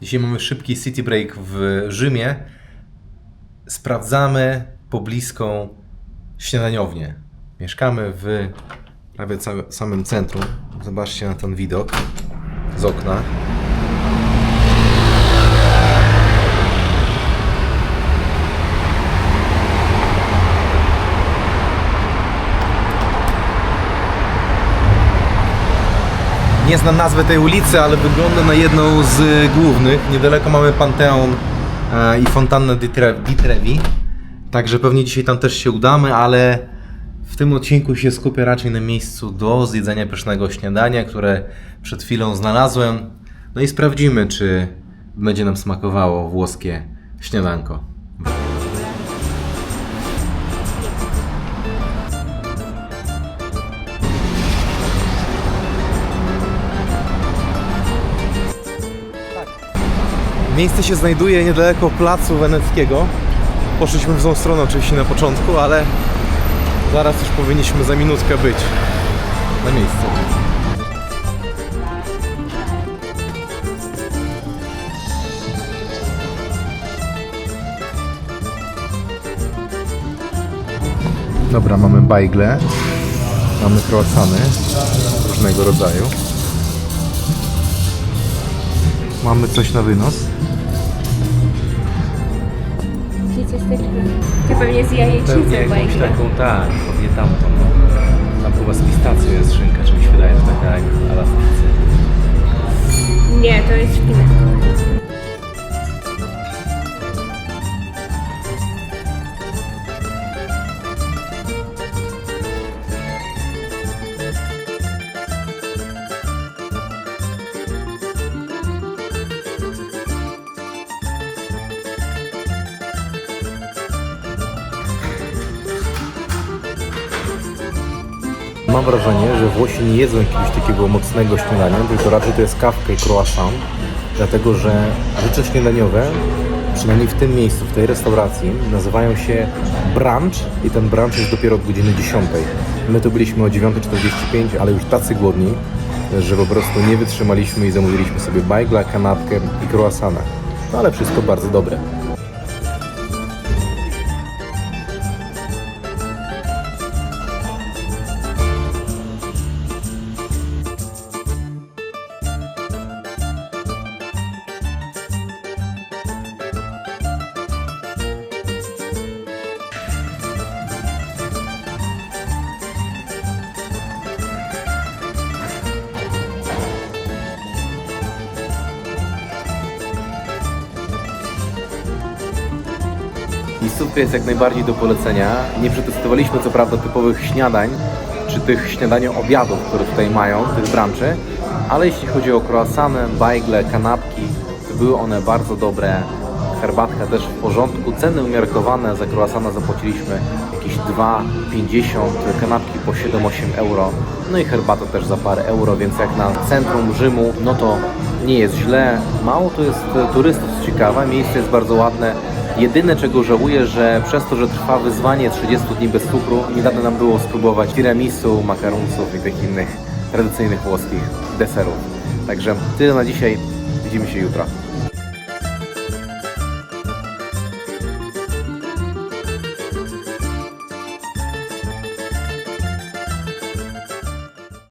Dzisiaj mamy szybki city break w Rzymie. Sprawdzamy pobliską śniadaniownię. Mieszkamy w prawie samym centrum. Zobaczcie na ten widok z okna. Nie znam nazwy tej ulicy, ale wygląda na jedną z głównych. Niedaleko mamy Panteon e, i fontannę di, di Trevi. Także pewnie dzisiaj tam też się udamy, ale w tym odcinku się skupię raczej na miejscu do zjedzenia pysznego śniadania, które przed chwilą znalazłem. No i sprawdzimy, czy będzie nam smakowało włoskie śniadanko. Miejsce się znajduje niedaleko placu weneckiego. Poszliśmy w złą stronę oczywiście na początku, ale zaraz już powinniśmy za minutkę być na miejscu. Dobra, mamy bajgle, mamy croissany różnego rodzaju. Mamy coś na wynos. Czyli ciasteczko. To pewnie z jajecznicą Pewnie jakąś bajka. taką, tak, pewnie tamtą. Tam chyba z pistacją jest szynka, czy mi się wydaje, że taka jak alastycy. Nie, Mam wrażenie, że Włosi nie jedzą jakiegoś takiego mocnego śniadania, tylko raczej to jest kawka i croissant, dlatego że rzeczy śniadaniowe, przynajmniej w tym miejscu, w tej restauracji, nazywają się brunch i ten brunch jest dopiero od godziny 10. My tu byliśmy o 9.45, ale już tacy głodni, że po prostu nie wytrzymaliśmy i zamówiliśmy sobie bajgla, kanapkę i croissana. No ale wszystko bardzo dobre. Miejscówka jest jak najbardziej do polecenia. Nie przetestowaliśmy co prawda typowych śniadań, czy tych śniadania obiadów, które tutaj mają, tych branczy, ale jeśli chodzi o croissany, bajgle, kanapki, to były one bardzo dobre. Herbatka też w porządku. Ceny umiarkowane. Za croissana zapłaciliśmy jakieś 2,50, kanapki po 7-8 euro. No i herbata też za parę euro, więc jak na centrum Rzymu, no to nie jest źle. Mało tu jest turystów, co ciekawe. Miejsce jest bardzo ładne. Jedyne czego żałuję, że przez to, że trwa wyzwanie 30 dni bez cukru, nie dane nam było spróbować tiramisu, makaronców i tych innych tradycyjnych włoskich deserów. Także tyle na dzisiaj. Widzimy się jutro.